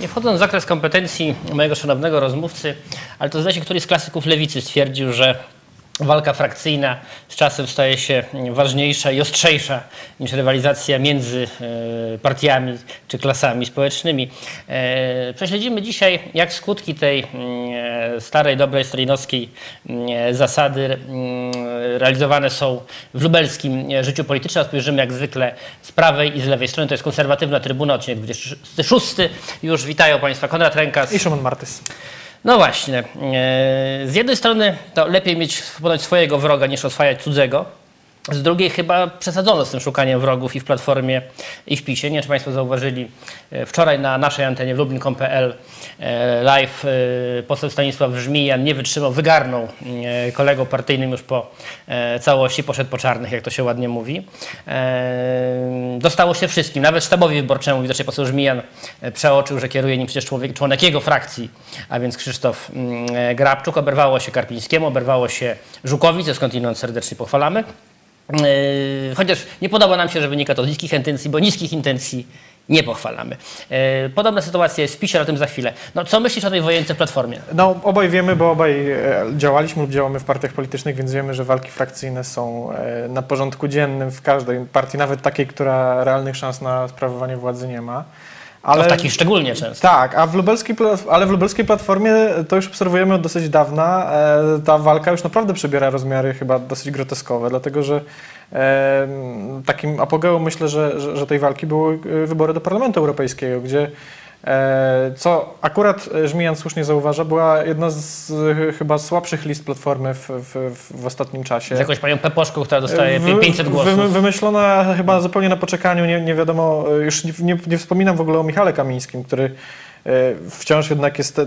Nie wchodząc w zakres kompetencji mojego szanownego rozmówcy, ale to zdaje się któryś z klasyków lewicy stwierdził, że walka frakcyjna z czasem staje się ważniejsza i ostrzejsza niż rywalizacja między e, partiami czy klasami społecznymi. E, prześledzimy dzisiaj, jak skutki tej e, starej, dobrej stalinowskiej zasady realizowane są w lubelskim życiu politycznym. Spojrzymy jak zwykle z prawej i z lewej strony. To jest konserwatywna trybuna, odcinek 26. Już witają Państwa Konrad Rękas i Szymon Martys. No właśnie. E, z jednej strony to lepiej mieć ponoć swojego wroga niż oswajać cudzego. Z drugiej chyba przesadzono z tym szukaniem wrogów i w Platformie i w PiSie. Nie wiem, czy Państwo zauważyli, e, wczoraj na naszej antenie w lublin.pl e, live poseł Stanisław Żmijan nie wytrzymał, wygarnął kolegom partyjnym już po całości, poszedł po czarnych, jak to się ładnie mówi. Dostało się wszystkim, nawet sztabowi wyborczemu. Widocznie poseł Żmijan przeoczył, że kieruje nim przecież człowiek, członek jego frakcji, a więc Krzysztof mm, Grabczuk. Oberwało się Karpińskiemu, oberwało się Żukowi, co skądinąd serdecznie pochwalamy. Yy, chociaż nie podoba nam się, że wynika to z niskich intencji, bo niskich intencji nie pochwalamy. Yy, podobna sytuacja jest w o tym za chwilę. No, co myślisz o tej wojence Platformie? No, obaj wiemy, bo obaj e, działaliśmy lub działamy w partiach politycznych, więc wiemy, że walki frakcyjne są e, na porządku dziennym w każdej partii, nawet takiej, która realnych szans na sprawowanie władzy nie ma. Ale, no w takich szczególnie często. Tak, a w lubelskiej, ale w lubelskiej platformie to już obserwujemy od dosyć dawna. E, ta walka już naprawdę przybiera rozmiary chyba dosyć groteskowe, dlatego że e, takim apogeum myślę, że, że, że tej walki były e, wybory do Parlamentu Europejskiego, gdzie co akurat e, Żmijan słusznie zauważa, była jedna z chyba słabszych list Platformy w, w, w ostatnim czasie. Z jakąś panią Peposzką, która dostaje 500 głosów. Wy, wymyślona chyba zupełnie na poczekaniu, nie, nie wiadomo, już nie, nie wspominam w ogóle o Michale Kamińskim, który E, wciąż jednak jest, e,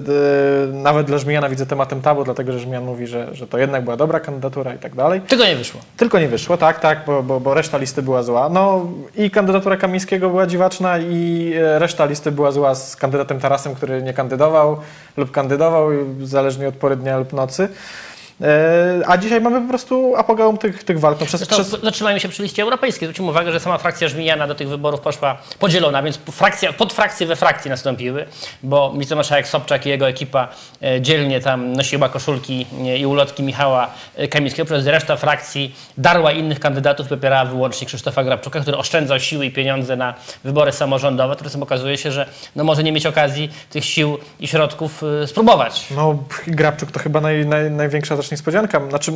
nawet dla Żmijana widzę tematem tabu, dlatego że Żmijan mówi, że, że to jednak była dobra kandydatura i tak dalej. Tylko nie wyszło. Tylko nie wyszło, tak, tak, bo, bo, bo reszta listy była zła. No i kandydatura Kamińskiego była dziwaczna i e, reszta listy była zła z kandydatem Tarasem, który nie kandydował lub kandydował, zależnie od pory dnia lub nocy. E, a dzisiaj mamy po prostu apogeum tych, tych walk. No przez, przez... Zatrzymajmy się przy liście europejskiej. Zwróćmy uwagę, że sama frakcja Żmijana do tych wyborów poszła podzielona, więc frakcja, podfrakcje we frakcji nastąpiły, bo wicemarszałek Sobczak i jego ekipa e, dzielnie tam nosiła koszulki e, i ulotki Michała Kamińskiego, przez reszta frakcji darła innych kandydatów, popierała wyłącznie Krzysztofa Grabczuka, który oszczędzał siły i pieniądze na wybory samorządowe. Tymczasem okazuje się, że no może nie mieć okazji tych sił i środków spróbować. No Grabczuk to chyba naj, naj, największa też niespodzianka, znaczy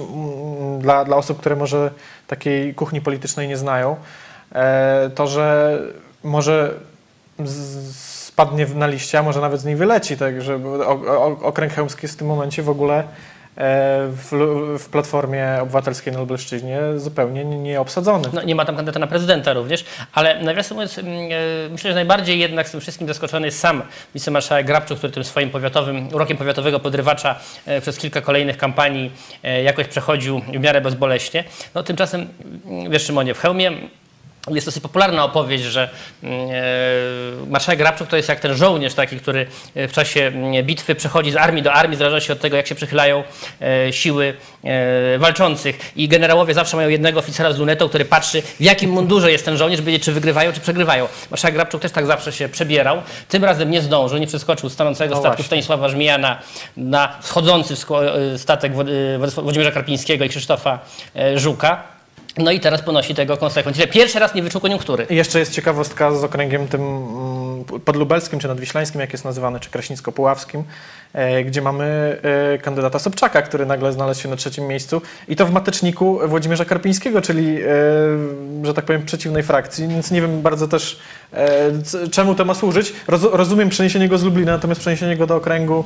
dla, dla osób, które może takiej kuchni politycznej nie znają, e, to, że może spadnie na liście, a może nawet z niej wyleci, tak, że okręg chełmski jest w tym momencie w ogóle w, w, Platformie Obywatelskiej na Lubelszczyźnie zupełnie nieobsadzony. No, nie ma tam kandydata na prezydenta również, ale nawiasem mówiąc, mm, e, myślę, że najbardziej jednak z tym wszystkim zaskoczony jest sam wicemarszałek Grabczuk, który tym swoim powiatowym, urokiem powiatowego podrywacza e, przez kilka kolejnych kampanii jakoś przechodził w miarę bezboleśnie. No tymczasem, mm, wiesz Szymonie, w hełmie jest dosyć popularna opowieść, że mm, e, marszałek Grabczuk to jest jak ten żołnierz taki, który w czasie mm, bitwy przechodzi z armii do armii, zależy się od tego, jak się przychylają e, siły e, walczących. I generałowie zawsze mają jednego oficera z lunetą, który patrzy, w jakim mundurze jest ten żołnierz, będzie czy wygrywają, czy przegrywają. Marszałek Grabczuk też tak zawsze się przebierał. Tym razem nie zdążył, nie przeskoczył stanącego no statku właśnie. Stanisława Żmijana na wchodzący statek Włodzimierza Karpińskiego i Krzysztofa Żuka. No i teraz ponosi tego konsekwencje. Pierwszy raz nie wyczuł koniunktury. I jeszcze jest ciekawostka z okręgiem tym mm, podlubelskim, czy nadwiślańskim, jak jest nazywany, czy kraśnicko-puławskim, e, gdzie mamy e, kandydata Sobczaka, który nagle znalazł się na trzecim miejscu i to w mateczniku Włodzimierza Karpińskiego, czyli, e, że tak powiem, przeciwnej frakcji, więc nie wiem bardzo też, czemu to ma służyć. rozumiem przeniesienie go z Lublina, natomiast przeniesienie go do okręgu,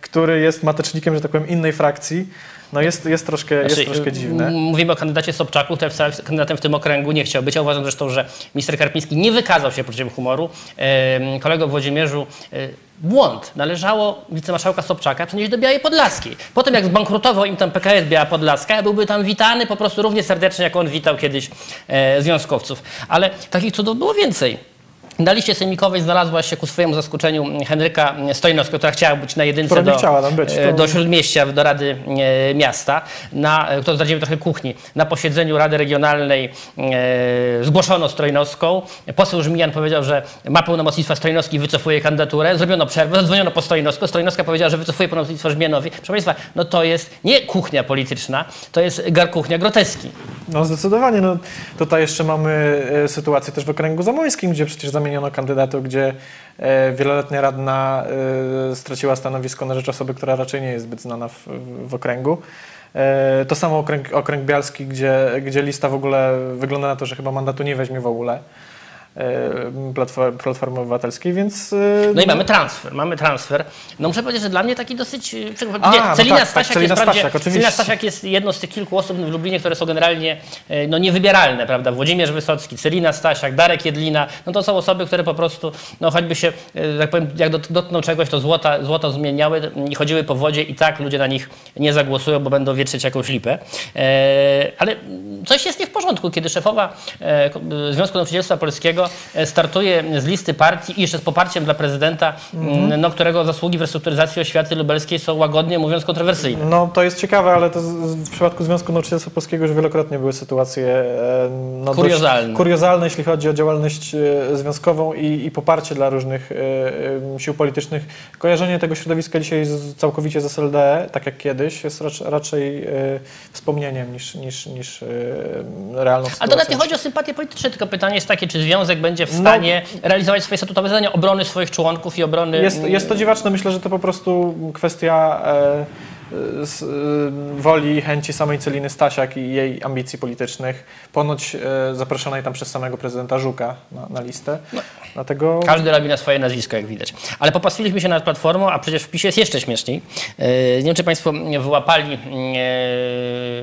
który jest matecznikiem, że tak powiem, innej frakcji, no jest, jest, troszkę, znaczy, jest troszkę dziwne. Mówimy o kandydacie Sobczaku, który kandydatem w tym okręgu nie chciał być. Ja uważam zresztą, że minister Karpiński nie wykazał się poczuciem humoru. Kolego Włodzimierzu, e, błąd. Należało wicemarszałka Sobczaka przenieść do Białej Podlaskiej. Potem jak zbankrutował im tam PKS Biała Podlaska, byłby tam witany po prostu równie serdecznie, jak on witał kiedyś e, związkowców. Ale takich cudów było więcej. Na liście sejmikowej znalazła się ku swojemu zaskoczeniu Henryka Stojnowska, która chciała być na jedynce do, być, e, to- do Śródmieścia, do Rady e, Miasta. Na, to zdradzimy trochę kuchni. Na posiedzeniu Rady Regionalnej e, zgłoszono Strojnowską. Poseł Żmijan powiedział, że ma pełnomocnictwa Strojnowski i wycofuje kandydaturę. Zrobiono przerwę, zadzwoniono po Strojnowską. Strojnowska powiedziała, że wycofuje pełnomocnictwo Żmianowi. Proszę Państwa, no to jest nie kuchnia polityczna, to jest gar kuchnia groteski. No zdecydowanie. No, tutaj jeszcze mamy e, sytuację też w okręgu zamojskim, gdzie przecież zamieniono kandydatów, gdzie e, wieloletnia radna e, straciła stanowisko na rzecz osoby, która raczej nie jest zbyt znana w, w okręgu. E, to samo okręg, okręg bialski, gdzie, gdzie lista w ogóle wygląda na to, że chyba mandatu nie weźmie w ogóle Platformy, Platformy Obywatelskiej, więc... e, No i mamy transfer, mamy transfer. No muszę powiedzieć, że dla mnie taki dosyć... e, A, nie, no Celina tak, tak, Stasiak Celina jest Stasiak, oczywiście. Celina Stasiak jest jedną z tych kilku osób w Lublinie, które są generalnie e, no, niewybieralne, prawda? Włodzimierz Wysocki, Celina Stasiak, Darek Jedlina, no to są osoby, które po prostu, no choćby się, e, tak powiem, jak dot- dotkną czegoś, to złota, złoto zmieniały i chodziły po wodzie i tak ludzie na nich nie zagłosują, bo będą wietrzyć jakąś lipę. E, ale coś jest nie w porządku, kiedy szefowa e, e, Związku Nauczycielstwa Polskiego e, startuje z listy partii i jeszcze z poparciem dla prezydenta, m, no, którego zasługi w restrukturyzacji oświaty lubelskiej są łagodnie mówiąc kontrowersyjne. No to jest ciekawe, ale to w przypadku Związku Nauczycielstwa Polskiego już wielokrotnie były sytuacje e, no, Kuriozalne. kuriozalne, jeśli chodzi o działalność e, związkową i, i poparcie dla różnych sił politycznych. Kojarzenie tego środowiska dzisiaj z, całkowicie z SLD, tak jak kiedyś, jest rac, raczej wspomnieniem niż, niż, niż realną sytuacją. Ale to nawet nie chodzi o sympatię polityczne, tylko pytanie jest takie, czy związek będzie w stanie realizować swoje statutowe zadania obrony swoich członków i obrony... Jest, jest to dziwaczne. Myślę, że to po prostu kwestia e, z, e, woli i chęci samej Celiny Stasiak i jej ambicji politycznych. Ponoć e, zaproszonej tam przez samego prezydenta Żuka na, na listę. Dlatego Każdy robi na swoje nazwisko, jak widać. Ale popastwiliśmy się nad Platformą, a przecież w PiSie jest jeszcze śmieszniej. Nie wiem, czy Państwo wyłapali,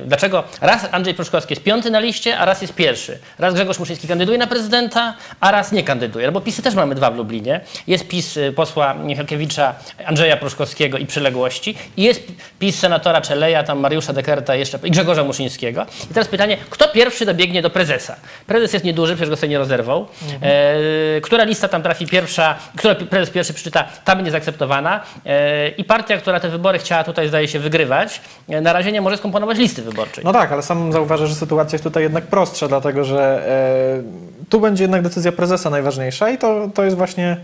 dlaczego raz Andrzej Pruszkowski jest piąty na liście, a raz jest pierwszy. Raz Grzegorz Muszyński kandyduje na prezydenta, a raz nie kandyduje. No bo PiSy też mamy dwa w Lublinie. Jest PiS posła Michalkiewicza, Andrzeja Pruszkowskiego i przyległości. I jest PiS senatora Czeleja, tam Mariusza Dekerta jeszcze, i Grzegorza Muszyńskiego. I teraz pytanie, kto pierwszy dobiegnie do prezesa? Prezes jest nieduży, przecież go sobie nie rozerwał. E, która lista tam trafi pierwsza, która prezes pierwszy przeczyta, ta będzie zaakceptowana. E, I partia, która te wybory chciała tutaj, zdaje się, wygrywać, e, na razie nie może skomponować listy wyborczej. No tak, ale sam zauważę, że sytuacja jest tutaj jednak prostsza, dlatego że e, tu będzie jednak decyzja prezesa najważniejsza i to, to jest właśnie,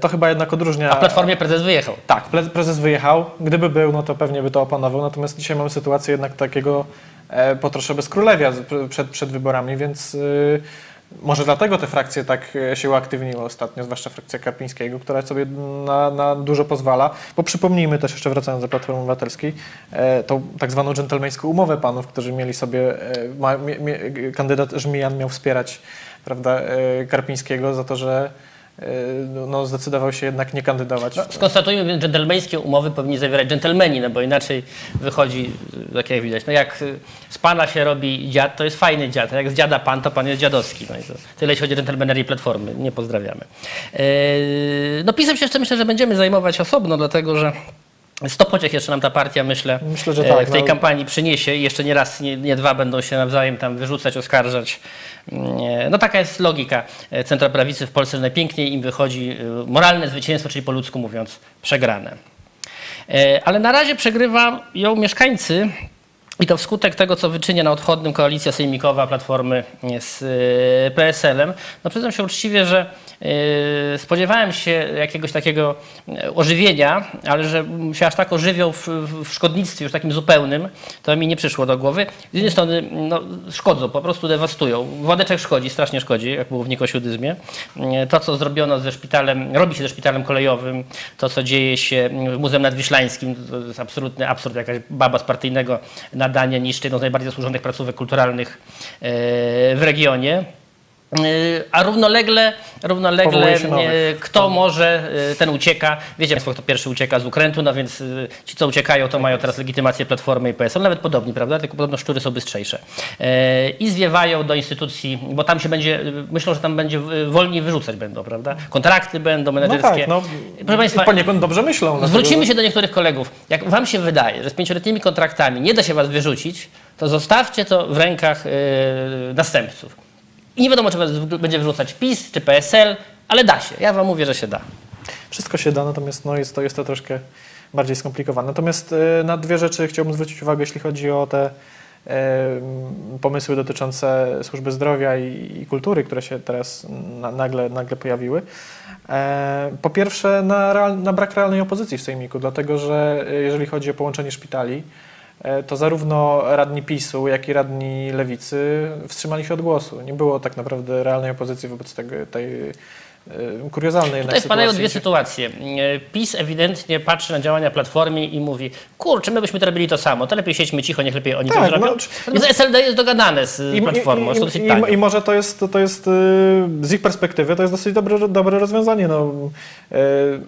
to chyba jednak odróżnia... A Platformie prezes wyjechał. Tak, pre- prezes wyjechał. Gdyby był, no to pewnie by to opanował. Natomiast dzisiaj mamy sytuację jednak takiego e, po trosze bezkrólewia z- pr- przed, przed wyborami, więc y, może dlatego te frakcje tak e, się uaktywniły ostatnio, zwłaszcza frakcja Karpińskiego, która sobie na, na dużo pozwala. Bo przypomnijmy też, jeszcze wracając do Platformy Obywatelskiej, e, tą tak zwaną dżentelmeńską umowę panów, którzy mieli sobie, e, ma, kandydat Żmijan miał wspierać prawda, e, Karpińskiego za to, że e, no, zdecydował się jednak nie kandydować. Skonstatujmy, więc dżentelmeńskie umowy powinni zawierać dżentelmeni, no bo inaczej wychodzi, tak jak widać, no jak y, z pana się robi dziad, to jest fajny dziad, a jak z dziada pan, to pan jest dziadowski. No i to tyle jeśli chodzi o dżentelmenerię Platformy. Nie pozdrawiamy. Yy, no pisem się jeszcze myślę, że będziemy zajmować osobno, dlatego że 100 pociech jeszcze nam ta partia, myślę, Myślę, że e, tak, w tej no. kampanii przyniesie i jeszcze nie raz, nie, nie dwa będą się nawzajem tam wyrzucać, oskarżać. Nie, No taka jest logika e, centroprawicy w Polsce, że najpiękniej im wychodzi e, moralne zwycięstwo, czyli po ludzku mówiąc przegrane. E, Ale na razie przegrywa ją mieszkańcy i to wskutek tego, co wyczynia na odchodnym koalicja sejmikowa Platformy z e, PSL-em. No przyznam się uczciwie, że e, spodziewałem się jakiegoś takiego e, ożywienia, ale że się aż tak ożywią w, w szkodnictwie już takim zupełnym, to mi nie przyszło do głowy. Z jednej strony no, szkodzą, po prostu dewastują. Władeczek szkodzi, strasznie szkodzi, jak było w nikosiudyzmie. E, To, co zrobiono ze szpitalem, robi się ze szpitalem kolejowym, to, co dzieje się w Muzeum Nadwiślańskim, to jest absolutny absurd, jakaś baba z partyjnego nadania niszczy jedną z najbardziej zasłużonych placówek kulturalnych e, w regionie. E, A równolegle, równolegle e, kto może, e, ten ucieka. Wiecie Państwo, kto pierwszy ucieka z ukrętu, no więc ci, co uciekają, to mają teraz legitymację Platformy i PSL, nawet podobni, prawda? Tylko podobno szczury są bystrzejsze. I zwiewają do instytucji, bo tam się będzie, myślą, że tam będzie wolniej wyrzucać będą, prawda? Kontrakty będą No menedżerskie. tak, no, Proszę Państwa, poniekąd dobrze myślą. Zwrócimy się do niektórych kolegów. Jak wam się wydaje, że z pięcioletnimi kontraktami nie da się was wyrzucić, to zostawcie to w rękach następców. I nie wiadomo, czy będzie wyrzucać PiS czy PSL. Ale da się, ja wam mówię, że się da. Wszystko się da, natomiast no jest, to, jest to troszkę bardziej skomplikowane. Natomiast e, na dwie rzeczy chciałbym zwrócić uwagę, jeśli chodzi o te pomysły dotyczące służby zdrowia i, kultury, które się teraz na, nagle, nagle pojawiły. E, po pierwsze, na, real, na brak realnej opozycji w Sejmiku, dlatego że e, jeżeli chodzi o połączenie szpitali, to zarówno radni PiSu, jak i radni Lewicy wstrzymali się od głosu. Nie było tak naprawdę realnej opozycji wobec tego, tej e, kuriozalnej jednak Tutaj wpadają dwie sytuacje. E, PiS ewidentnie patrzy na działania Platformy i mówi, kurczę, my byśmy to robili to samo, to lepiej siedźmy cicho, niech lepiej oni Tak, to zrobią. no, SLD jest dogadane z Platformą, to dosyć i, i, I może to jest, to jest y, z ich perspektywy to jest dosyć dobre, dobre rozwiązanie. No, y,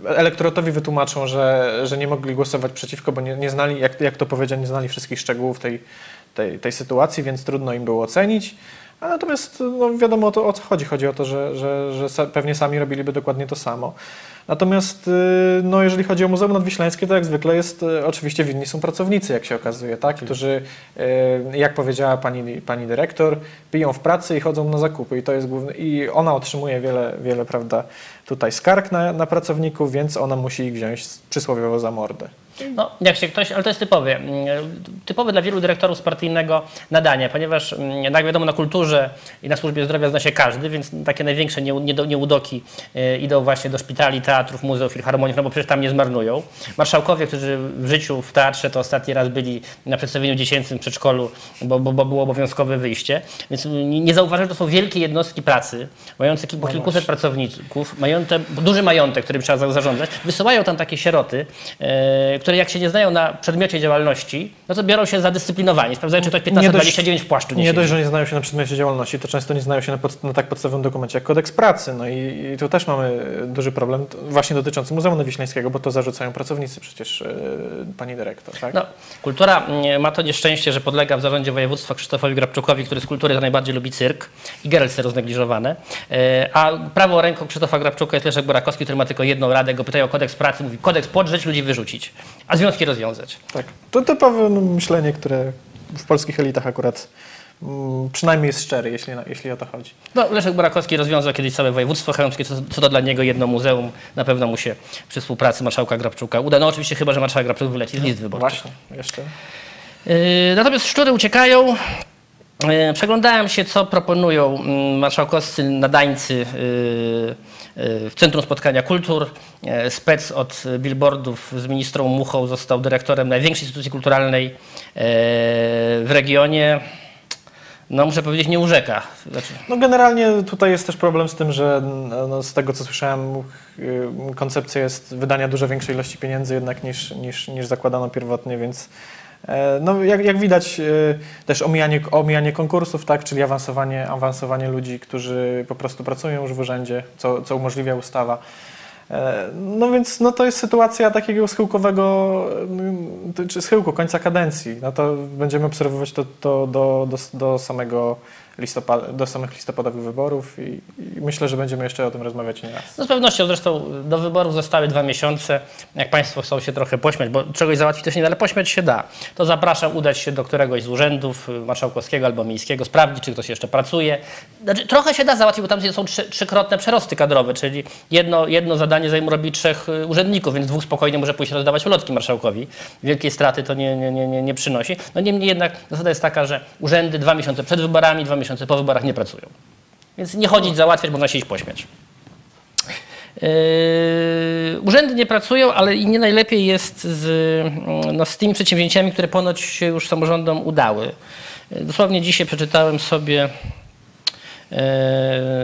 elektoratowi wytłumaczą, że, że nie mogli głosować przeciwko, bo nie, nie znali, jak, jak to powiedział, nie znali wszystkich szczegółów tej, tej, tej sytuacji, więc trudno im było ocenić. Natomiast no, wiadomo o, to, o co chodzi. Chodzi o to, że, że, że pewnie sami robiliby dokładnie to samo. Natomiast y, no, jeżeli chodzi o Muzeum Nadwiślańskie, to jak zwykle jest, y, oczywiście winni są pracownicy, jak się okazuje, tak? którzy, y, jak powiedziała pani, pani dyrektor, piją w pracy i chodzą na zakupy i to jest główny, i ona otrzymuje wiele, wiele prawda, tutaj skarg na, na pracowników, więc ona musi ich wziąć przysłowiowo za mordę. No, jak się ktoś, ale to jest typowe. mm, Typowe dla wielu dyrektorów z partyjnego nadania, ponieważ mm, jak wiadomo na kulturze i na służbie zdrowia zna się każdy, więc takie największe nie- nie- nieudoki idą właśnie do szpitali, teatrów, muzeów, filharmoniów, no bo przecież tam nie zmarnują. Marszałkowie, którzy w życiu w teatrze to ostatni raz byli na przedstawieniu dziecięcym w przedszkolu, bo, bo, bo było obowiązkowe wyjście, więc nie, zauważam, że to są wielkie jednostki pracy, mające kilku, kilkuset pracowników, mające duży majątek, którym trzeba za- zarządzać, wysyłają tam takie sieroty, e, które jak się nie znają na przedmiocie działalności, no to biorą się za dyscyplinowanie. Sprawdzają, czy ktoś 1529 w płaszczu nie, nie siedzi. dość, że nie znają się na przedmiocie działalności, to często nie znają się na, pod, na tak podstawowym dokumencie jak kodeks pracy. No i, i tu też mamy duży problem, właśnie dotyczący Muzeum Nadwiślańskiego, bo to zarzucają pracownicy przecież e, pani dyrektor. Tak? No, kultura mm, ma to nieszczęście, że podlega w zarządzie województwa Krzysztofowi Grabczukowi, który z kultury to najbardziej lubi cyrk i Gerelse roznegliżowane. E, A prawą ręką Krzysztofa Grabczuka jest Leszek Borakowski, który ma tylko jedną radę, go pytają o kodeks pracy, mówi kodeks podrzeć, ludzi wyrzucić, a związki rozwiązać. Tak. To typowe myślenie, które w polskich elitach akurat przynajmniej jest szczery, jeśli, jeśli o to chodzi. No, Leszek Borakowski rozwiązał kiedyś całe województwo chełmskie, co, co to dla niego jedno muzeum. Na pewno mu się przy współpracy marszałka Grabczuka uda. No oczywiście chyba, że marszałek Grabczuk wyleci z list wyborczych. Właśnie, jeszcze. Yy, Natomiast szczury uciekają. Yy, Przeglądałem się, co proponują mm, marszałkowscy nadańcy yy, w Centrum Spotkania Kultur. Yy, Spec od billboardów z ministrą Muchą został dyrektorem największej instytucji kulturalnej yy, w regionie. No muszę powiedzieć, nie urzeka. Znaczy, No generalnie tutaj jest też problem z tym, że no, z tego co słyszałem, y, koncepcja jest wydania dużo większej ilości pieniędzy jednak niż, niż, niż zakładano pierwotnie, więc e, no, jak, jak widać y, też omijanie, omijanie konkursów, tak, czyli awansowanie, awansowanie ludzi, którzy po prostu pracują już w urzędzie, co, co umożliwia ustawa. E, No więc no to jest sytuacja takiego schyłkowego, to- czy schyłku końca kadencji. No to będziemy obserwować to, to do, do, do samego listopada, do samych listopadowych wyborów i, i myślę, że będziemy jeszcze o tym rozmawiać nie raz. No z pewnością zresztą do wyborów zostały dwa miesiące. Jak Państwo chcą się trochę pośmiać, bo czegoś załatwić też nie da, ale pośmiać się da, to zapraszam udać się do któregoś z urzędów y, marszałkowskiego albo miejskiego, sprawdzić, czy ktoś jeszcze pracuje. Znaczy, trochę się da załatwić, bo tam są trzy, trzykrotne przerosty kadrowe, czyli jedno, jedno zadanie zajmuje robi trzech y, urzędników, więc dwóch spokojnie może pójść rozdawać ulotki marszałkowi. Wielkiej straty to nie, nie, nie, nie przynosi. No niemniej jednak zasada jest taka, że urzędy dwa miesiące przed wyborami, dwa miesiące po wyborach nie pracują. Więc nie chodzić, załatwiać, można się iść pośmiać. Yy, urzędy nie pracują, ale i nie najlepiej jest z, mm, no, z tymi przedsięwzięciami, które ponoć się już samorządom udały. Yy, Dosłownie dzisiaj przeczytałem sobie yy,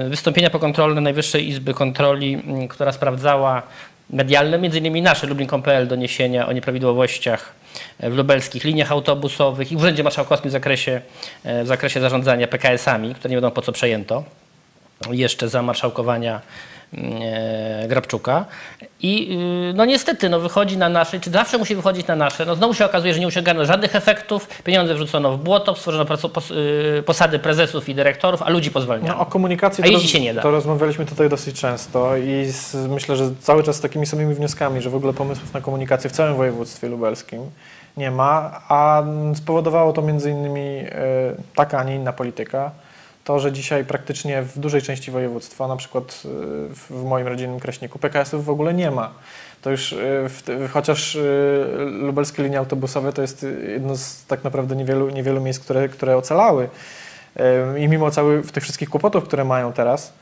wystąpienia pokontrolne Najwyższej Izby Kontroli, mm, która sprawdzała medialne, między innymi nasze Lublin.pl doniesienia o nieprawidłowościach w lubelskich liniach autobusowych i w Urzędzie Marszałkowskim w zakresie, e, w zakresie zarządzania PKS-ami, które nie wiadomo po co przejęto jeszcze za marszałkowania e, Grabczuka. I y, no niestety no wychodzi na nasze, czy zawsze musi wychodzić na nasze. No znowu się okazuje, że nie osiągano żadnych efektów, pieniądze wrzucono w błoto, stworzono y, posady prezesów i dyrektorów, a ludzi pozwalniano. No, o komunikacji A to, się nie da. to rozmawialiśmy tutaj dosyć często i z, myślę, że cały czas z takimi samymi wnioskami, że w ogóle pomysłów na komunikację w całym województwie lubelskim nie ma, a spowodowało to między innymi e, taka, a nie inna polityka. To, że dzisiaj praktycznie w dużej części województwa, na przykład y, w moim rodzinnym Kraśniku, PKS-ów w ogóle nie ma. To już y, chociaż y, lubelskie linie autobusowe to jest jedno z tak naprawdę niewielu, niewielu miejsc, które, które ocalały. I mimo całych tych wszystkich kłopotów, które mają teraz,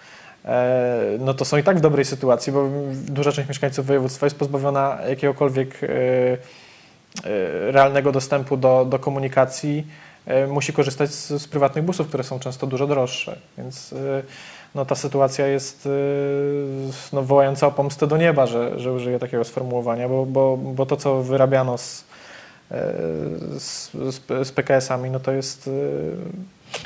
no to są i tak w dobrej sytuacji, bo duża część mieszkańców województwa jest pozbawiona jakiegokolwiek realnego dostępu do, do komunikacji, musi korzystać z, z prywatnych busów, które są często dużo droższe. Więc e, no, ta sytuacja jest e, no, wołająca o pomstę do nieba, że, że użyję takiego sformułowania, bo, bo, bo to, co wyrabiano z, e, z, z, PKS-ami, no to jest e,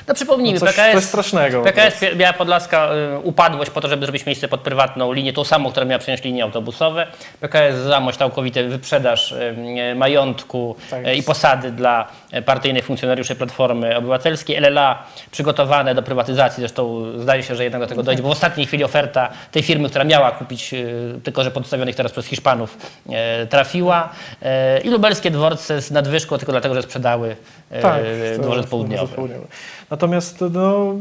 No przypomnijmy, no coś, PKS, coś strasznego. PKS Biała Podlaska y, upadłość po to, żeby zrobić miejsce pod prywatną linię, tą samą, która miała przejąć linie autobusowe. PKS Zamość całkowity wyprzedaż y, y, majątku Tak i posady dla partyjnych funkcjonariuszy Platformy Obywatelskiej. LLA przygotowane do prywatyzacji, zresztą zdaje się, że jednak do tego dojdzie, bo w ostatniej chwili oferta tej firmy, która miała kupić, tylko że podstawionych teraz przez Hiszpanów, trafiła. I lubelskie dworce z nadwyżką tylko dlatego, że sprzedały Tak, dworzec południowy. Natomiast no,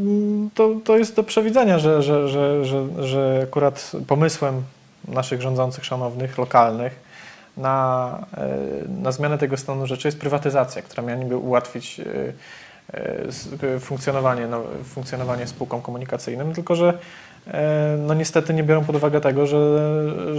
to, to jest do przewidzenia, że, że, że, że, że akurat pomysłem naszych rządzących, szanownych, lokalnych na, e, na zmianę tego stanu rzeczy jest prywatyzacja, która miała niby ułatwić e, funkcjonowanie, no, funkcjonowanie spółkom komunikacyjnym, tylko że e, no niestety nie biorą pod uwagę tego, że,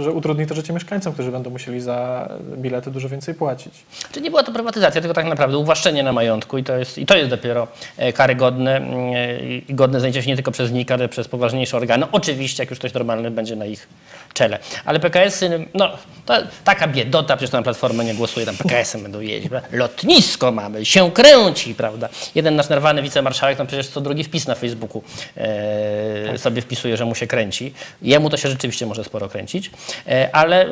że utrudni to życie mieszkańcom, którzy będą musieli za bilety dużo więcej płacić. Czy nie była to prywatyzacja, tylko tak naprawdę uwłaszczenie na majątku i to jest, i to jest dopiero e, karygodne e, i godne zajęcia się nie tylko przez NIK, ale przez poważniejsze organy. Oczywiście, jak już ktoś normalny będzie na ich czele. Ale PKS-y, no to taka biedota, przecież tam Platforma nie głosuje, tam PKS-em będą jeździć. Lotnisko mamy, się kręci, prawda? Jeden nasz nerwany wicemarszałek, tam przecież co drugi wpis na Facebooku e, sobie wpisuje, że mu się kręci. Jemu to się rzeczywiście może sporo kręcić, e, ale y,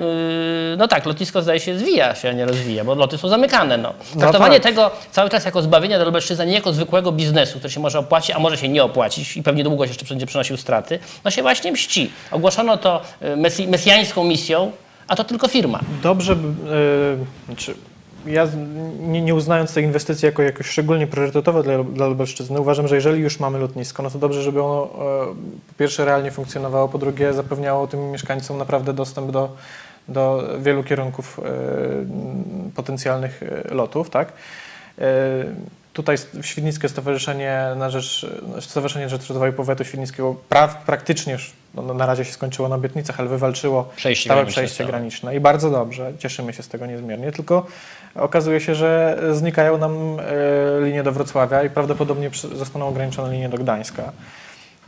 no tak, lotnisko zdaje się zwija się, a nie rozwija, bo loty są zamykane. No. Traktowanie tak. tego cały czas jako zbawienia dla Lubelszczyzny, nie jako zwykłego biznesu, który się może opłacić, a może się nie opłacić i pewnie długo jeszcze będzie przynosił straty, no się właśnie mści. Ogłoszono to y, mesjańską misją, a to tylko firma. Dobrze, by- e, znaczy ja nie, nie uznając tej inwestycji jako jakoś szczególnie priorytetowe dla, dla Lubelszczyzny, uważam, że jeżeli już mamy lotnisko, no to dobrze, żeby ono e, po pierwsze realnie funkcjonowało, po drugie zapewniało tym mieszkańcom naprawdę dostęp do, do wielu kierunków e, potencjalnych e, lotów, tak? Tutaj Świdnickie Stowarzyszenie na Rzecz, Stowarzyszenie Rzecz Rozwoju Powiatu Świdnickiego pra, praktycznie już no, na razie się skończyło na obietnicach, ale wywalczyło Przejście stałe graniczne przejście graniczne i bardzo dobrze, cieszymy się z tego niezmiernie, tylko okazuje się, że znikają nam e, linie do Wrocławia i prawdopodobnie zostaną ograniczone linie do Gdańska.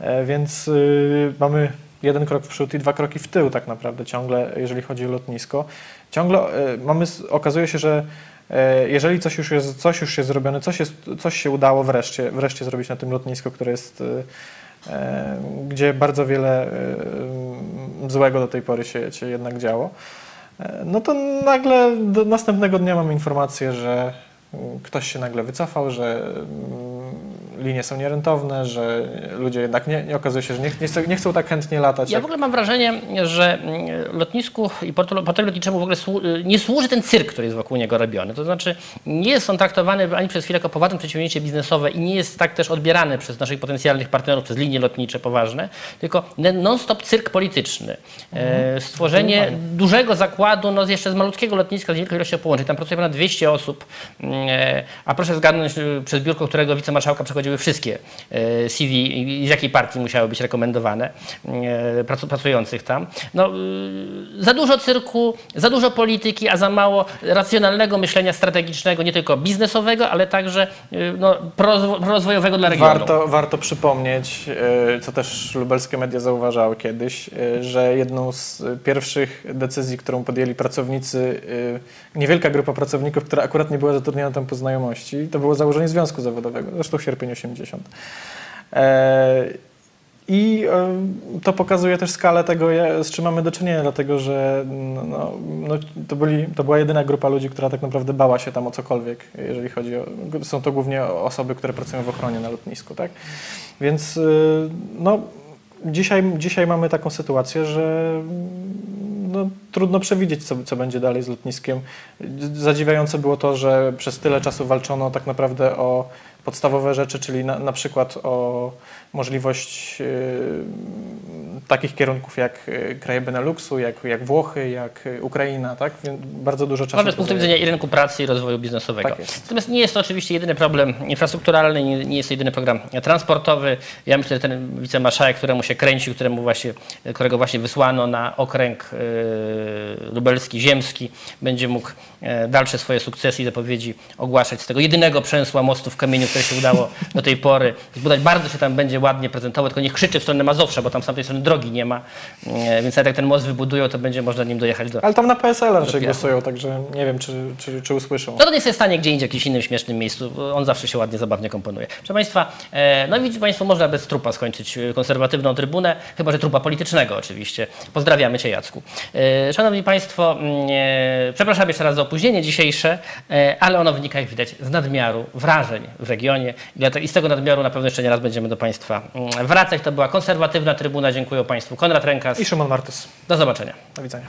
E, więc y, mamy jeden krok w przód i dwa kroki w tył tak naprawdę ciągle, jeżeli chodzi o lotnisko. Ciągle e, mamy, okazuje się, że jeżeli coś już jest, coś już jest zrobione, coś, jest, coś się udało wreszcie, wreszcie zrobić na tym lotnisku, które jest, e, e, gdzie bardzo wiele e, złego do tej pory się, się jednak działo, e, no to nagle do następnego dnia mamy informację, że mm, ktoś się nagle wycofał, że mm, linie są nierentowne, że ludzie jednak nie, nie okazuje się, że nie, nie, chcą, nie chcą tak chętnie latać. Ja jak- w ogóle mam wrażenie, że mm, lotnisku i portu, portowi lotniczemu w ogóle słu- nie służy ten cyrk, który jest wokół niego robiony. To znaczy nie jest on traktowany ani przez chwilę jako poważne przedsięwzięcie biznesowe i nie jest tak też odbierany przez naszych potencjalnych partnerów, przez linie lotnicze poważne, tylko non-stop cyrk polityczny. E, stworzenie dużego zakładu, no jeszcze z malutkiego lotniska, z niewielką ilością połączeń. Tam pracuje ponad 200 osób, mm, e, a proszę zgadnąć, e, przez biurko którego wicemarszałka przechodziły wszystkie e, CV i z jakiej partii musiały być rekomendowane e, pracu- pracujących tam. No, y, za dużo cyrku, za dużo polityki, a za mało racjonalnego myślenia strategicznego, nie tylko biznesowego, ale także y, no, prorozwojowego dla regionu. Warto, warto przypomnieć, e, co też lubelskie media zauważały kiedyś, że jedną z pierwszych decyzji, którą podjęli pracownicy, niewielka grupa pracowników, która akurat nie była zatrudniona tam po znajomości, to było założenie związku zawodowego, zresztą sierpień 80. E, I e, to pokazuje też skalę tego, z czym mamy do czynienia, dlatego że no, no, no, to, byli, to była jedyna grupa ludzi, która tak naprawdę bała się tam o cokolwiek, jeżeli chodzi o. Są to głównie osoby, które pracują w ochronie na lotnisku, tak? Więc y, no, dzisiaj, dzisiaj mamy taką sytuację, że no, trudno przewidzieć, co, co będzie dalej z lotniskiem. Zadziwiające było to, że przez tyle czasu walczono tak naprawdę o podstawowe rzeczy, czyli na, na przykład o możliwość y, takich kierunków jak y, kraje Beneluxu, jak, jak Włochy, jak y, Ukraina, tak? Więc bardzo dużo czasu. Ważne z punktu widzenia i rynku pracy i rozwoju biznesowego. Tak jest. Natomiast nie jest to oczywiście jedyny problem infrastrukturalny, nie, nie jest to jedyny program transportowy. Ja myślę, że ten wicemarszałek, któremu się kręcił, któremu właśnie, którego właśnie wysłano na okręg e, lubelski, ziemski, będzie mógł e, dalsze swoje sukcesy i zapowiedzi ogłaszać z tego jedynego przęsła mostu w kamieniu, które się udało do tej pory zbudować. Bardzo się tam będzie ładnie prezentował, tylko niech krzyczy w stronę Mazowsza, bo tam z tamtej strony drogi nie ma, e, więc nawet jak ten most wybudują, to będzie można nim dojechać do, Ale tam na PSL raczej głosują, także nie wiem, czy, czy, czy usłyszą. No to niech sobie stanie gdzie indziej, w jakimś innym śmiesznym miejscu. On zawsze się ładnie, zabawnie komponuje. Proszę Państwa, e, no i widzicie Państwo, można bez trupa skończyć e, konserwatywną trybunę, chyba że trupa politycznego oczywiście. Pozdrawiamy Cię Jacku. Szanowni Państwo, mm, przepraszam jeszcze raz za opóźnienie dzisiejsze, ale ono wynika jak widać z nadmiaru wrażeń w regionie i z tego nadmiaru na pewno jeszcze nie raz będziemy do Państwa mm, wracać. To była konserwatywna trybuna. Dziękuję Państwu. Konrad Rękas. I Szymon Martys. Do zobaczenia. Do widzenia.